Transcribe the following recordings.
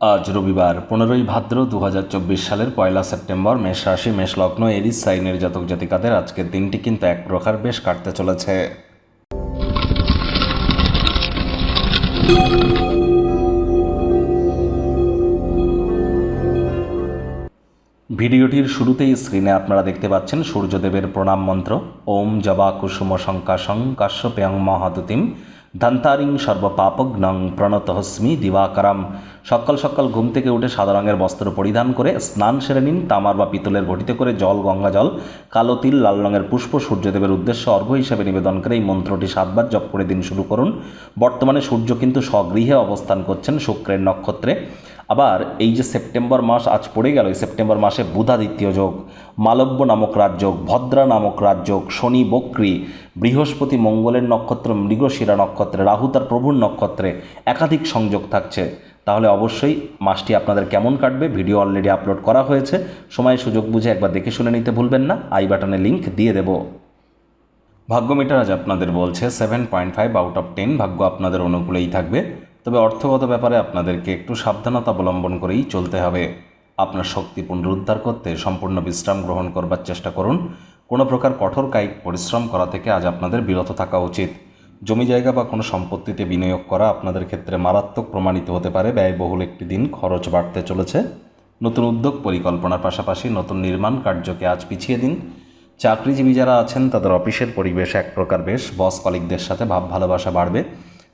আজ রবিবার, পনেরোই ভাদ্র দুহাজার চব্বিশ সালের পয়লা সেপ্টেম্বর, মেষ রাশি, মেষ লগ্ন, এরিস সাইনের জাতক জাতিকাদের আজকের দিনটি কিন্তু এক প্রকার বেশ কাটতে চলেছে। ভিডিওটির শুরুতেই স্ক্রিনে আপনারা দেখতে পাচ্ছেন সূর্যদেবের প্রণাম মন্ত্র, ওম জবা কুসুম শঙ্কাশং কাশ্যপেয়ং মহাদুতিম। ধন্তারিং সর্বপাপগ্নং প্রণতহস্মি দিবাকারাম। সকাল সকাল ঘুম থেকে উঠে সাদা রঙের বস্ত্র পরিধান করে স্নান সেরে নিন, তামার বা পিতলের ঘটিতে করে জল, গঙ্গা জল, কালো তিল, লাল রঙের পুষ্প, সূর্যদেবের উদ্দেশ্য অর্ঘ্য হিসেবে নিবেদন করে এই মন্ত্রটি সাতবার জপ করে দিন শুরু করুন। বর্তমানে সূর্য কিন্তু স্বগৃহে অবস্থান করছেন শুক্রের নক্ষত্রে। আবার এই যে সেপ্টেম্বর মাস আজ পড়ে গেল সেপ্টেম্বর মাসে বুধাদিত্য যোগ, মালব্য নামক রাজযোগ ভদ্রা নামক রাজযোগ শনি বক্রী, বৃহস্পতি মঙ্গলের নক্ষত্র, মৃগশিরা নক্ষত্রে, রাহু তার প্রভুর নক্ষত্রে একাধিক সংযোগ থাকছে। তাহলে অবশ্যই মাসটি আপনাদের কেমন কাটবে, ভিডিও অলরেডি আপলোড করা হয়েছে। সময় সুযোগ বুঝে একবার দেখে শুনে নিতে ভুলবেন না, আই বাটনে লিংক দিয়ে দেবো। ভাগ্য মিটার আজ আপনাদের বলছে seven point five out of ten ভাগ্য আপনাদের অনুকূলেই থাকবে। তবে অর্থগত ব্যাপারে আপনাদেরকে একটু সাবধানতা অবলম্বন করেই চলতে হবে। আপনার শক্তি পুনরুদ্ধার করতে সম্পূর্ণ বিশ্রাম গ্রহণ করবার চেষ্টা করুন। কোনো প্রকার কঠোর কায়িক পরিশ্রম করা থেকে আজ আপনাদের বিরত থাকা উচিত। জমি জায়গা বা কোনো সম্পত্তিতে বিনিয়োগ করা আপনাদের ক্ষেত্রে মারাত্মক প্রমাণিত হতে পারে। ব্যয়বহুল একটি দিন খরচ বাড়তে চলেছে। নতুন উদ্যোগ পরিকল্পনার পাশাপাশি নতুন নির্মাণ কার্যকে আজ পিছিয়ে দিন। চাকরিজীবী যারা আছেন, তাদের অফিসের পরিবেশ এক প্রকার বেশ। বস কলিকদের সাথে ভাব ভালোবাসা বাড়বে।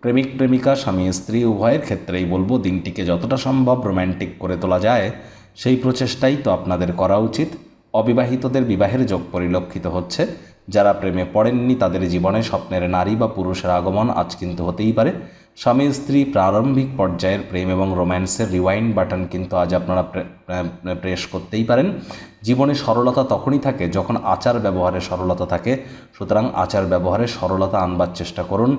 প্রেমিক, প্রেমিকা, স্বামী, স্ত্রী, উভয়ের ক্ষেত্রেই বলব দিনটিকে যতটা সম্ভব রোম্যান্টিক করে তোলা যায়। সেই প্রচেষ্টাই তো আপনাদের করা উচিত। অবিবাহিতদের বিবাহের যোগ পরিলক্ষিত হচ্ছে। যারা প্রেমে পড়েননি, তাদের জীবনে স্বপ্নের নারী বা পুরুষের আগমন আজ কিন্তু হতেই পারে। স্বামী স্ত্রী প্রারম্ভিক পর্যায়ের প্রেম এবং রোম্যান্সের রিওয়াইন্ড বাটন কিন্তু আজ আপনারা প্রেস করতেই পারেন। জীবনে সরলতা তখনই থাকে যখন আচার ব্যবহারে সরলতা থাকে। সুতরাং আচার ব্যবহারে সরলতা আনবার চেষ্টা করুন।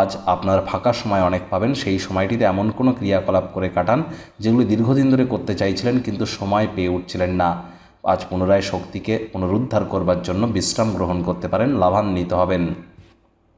আজ আপনার ফাঁকা সময় অনেক পাবেন। সেই সময়টিতে এমন কোনো ক্রিয়াকলাপ করে কাটান যেগুলি দীর্ঘদিন ধরে করতে চাইছিলেন কিন্তু সময় পেয়ে উঠছিলেন না। আজ পুনরায় শক্তিকে পুনরুদ্ধার করবার জন্য বিশ্রাম গ্রহণ করতে পারেন। লাভান্বিত হবেন।